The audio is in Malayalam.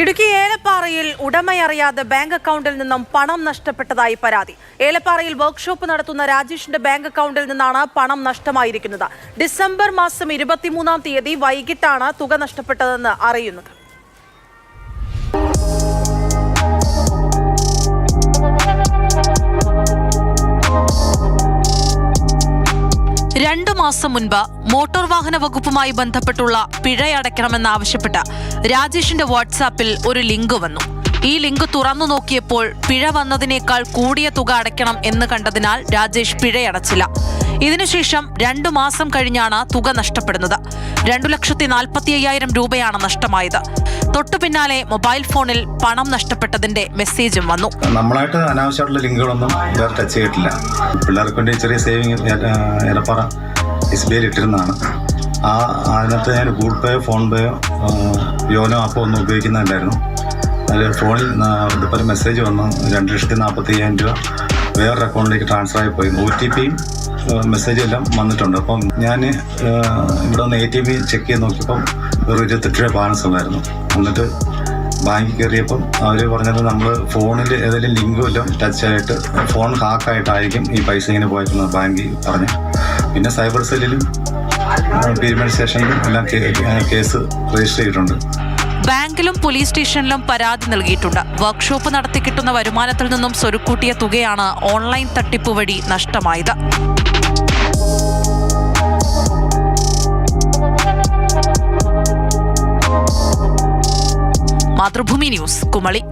ഇടുക്കി ഏലപ്പാറയിൽ ഉടമയറിയാതെ ബാങ്ക് അക്കൗണ്ടിൽ നിന്നും പണം നഷ്ടപ്പെട്ടതായി പരാതി. ഏലപ്പാറയിൽ വർക്ക്ഷോപ്പ് നടത്തുന്ന രാജേഷിന്റെ ബാങ്ക് അക്കൗണ്ടിൽ നിന്നാണ് പണം നഷ്ടമായിരിക്കുന്നത്. ഡിസംബർ മാസം ഇരുപത്തിമൂന്നാം തീയതി വൈകിട്ടാണ് തുക നഷ്ടപ്പെട്ടതെന്ന് അറിയുന്നത്. രണ്ടു മാസം മുൻപ് മോട്ടോർ വാഹന വകുപ്പുമായി ബന്ധപ്പെട്ടുള്ള പിഴയടയ്ക്കണമെന്നാവശ്യപ്പെട്ട് രാജേഷിന്റെ വാട്സാപ്പിൽ ഒരു ലിങ്ക് വന്നു. ഈ ലിങ്ക് തുറന്നു നോക്കിയപ്പോൾ പിഴ വന്നതിനേക്കാൾ കൂടിയ തുക അടയ്ക്കണം എന്ന് കണ്ടതിനാൽ രാജേഷ് പിഴയടച്ചില്ല. ഇതിനുശേഷം രണ്ടു മാസം കഴിഞ്ഞാണ് തുക നഷ്ടപ്പെടുന്നത്. രണ്ടു ലക്ഷത്തി നാൽപ്പത്തി അയ്യായിരം രൂപയാണ് നഷ്ടമായത്. തൊട്ടു പിന്നാലെ മൊബൈൽ ഫോണിൽ പണം നഷ്ടപ്പെട്ടതിന്റെ മെസ്സേജും വന്നു. നമ്മളായിട്ട് അനാവശ്യമായിട്ടുള്ള ലിങ്കുകളൊന്നും വേറെ ടച്ച് ചെയ്തിട്ടില്ല. പിള്ളേർക്ക് വേണ്ടി ചെറിയ സേവിങ് ഏലപ്പാറ എസ് ബി ഇട്ടിരുന്നതാണ്. ആ അതിനകത്ത് ഞാൻ ഗൂഗിൾ പേയോ ഫോൺ പേയോ യോനോ ആപ്പോ ഒന്നും ഉപയോഗിക്കുന്നുണ്ടായിരുന്നു. അതിൽ ഫോണിൽ ഇതുപോലെ മെസ്സേജ് വന്നു രണ്ട് ലക്ഷത്തി നാൽപ്പത്തി അയ്യായിരം രൂപ. വേറൊരു അക്കൗണ്ടിലേക്ക് ട്രാൻസ്ഫർ ആയി പോയി. ഒ ടി പിയും മെസ്സേജും എല്ലാം വന്നിട്ടുണ്ട്. അപ്പം ഞാൻ ഇവിടെ ഒന്ന് എ ടി പി ചെക്ക് ചെയ്ത് നോക്കിയപ്പം ഒരു ഇരുപത്തെട്ട് രൂപ ബാലൻസ് ഉണ്ടായിരുന്നു. എന്നിട്ട് ബാങ്കിൽ കയറിയപ്പം അവർ പറഞ്ഞത് നമ്മൾ ഫോണിൽ ഏതെങ്കിലും ലിങ്ക് വല്ലതും ടച്ച് ആയിട്ട് ഫോൺ ഹാക്കായിട്ടായിരിക്കും ഈ പൈസ ഇങ്ങനെ പോയെന്ന് ബാങ്കിൽ പറഞ്ഞു. പിന്നെ സൈബർ സെല്ലിലും പീരിമഡ് സ്റ്റേഷനിലും എല്ലാം കേസ് രജിസ്റ്റർ ചെയ്തിട്ടുണ്ട്. ബാങ്കിലും പോലീസ് സ്റ്റേഷനിലും പരാതി നൽകിയിട്ടുണ്ട്. വർക്ക്ഷോപ്പ് നടത്തി കിട്ടുന്ന വരുമാനത്തിൽ നിന്നും സ്വരുക്കൂട്ടിയ തുകയാണ് ഓൺലൈൻ തട്ടിപ്പ് വഴി നഷ്ടമായത്. മാതൃഭൂമി ന്യൂസ് കുമളി.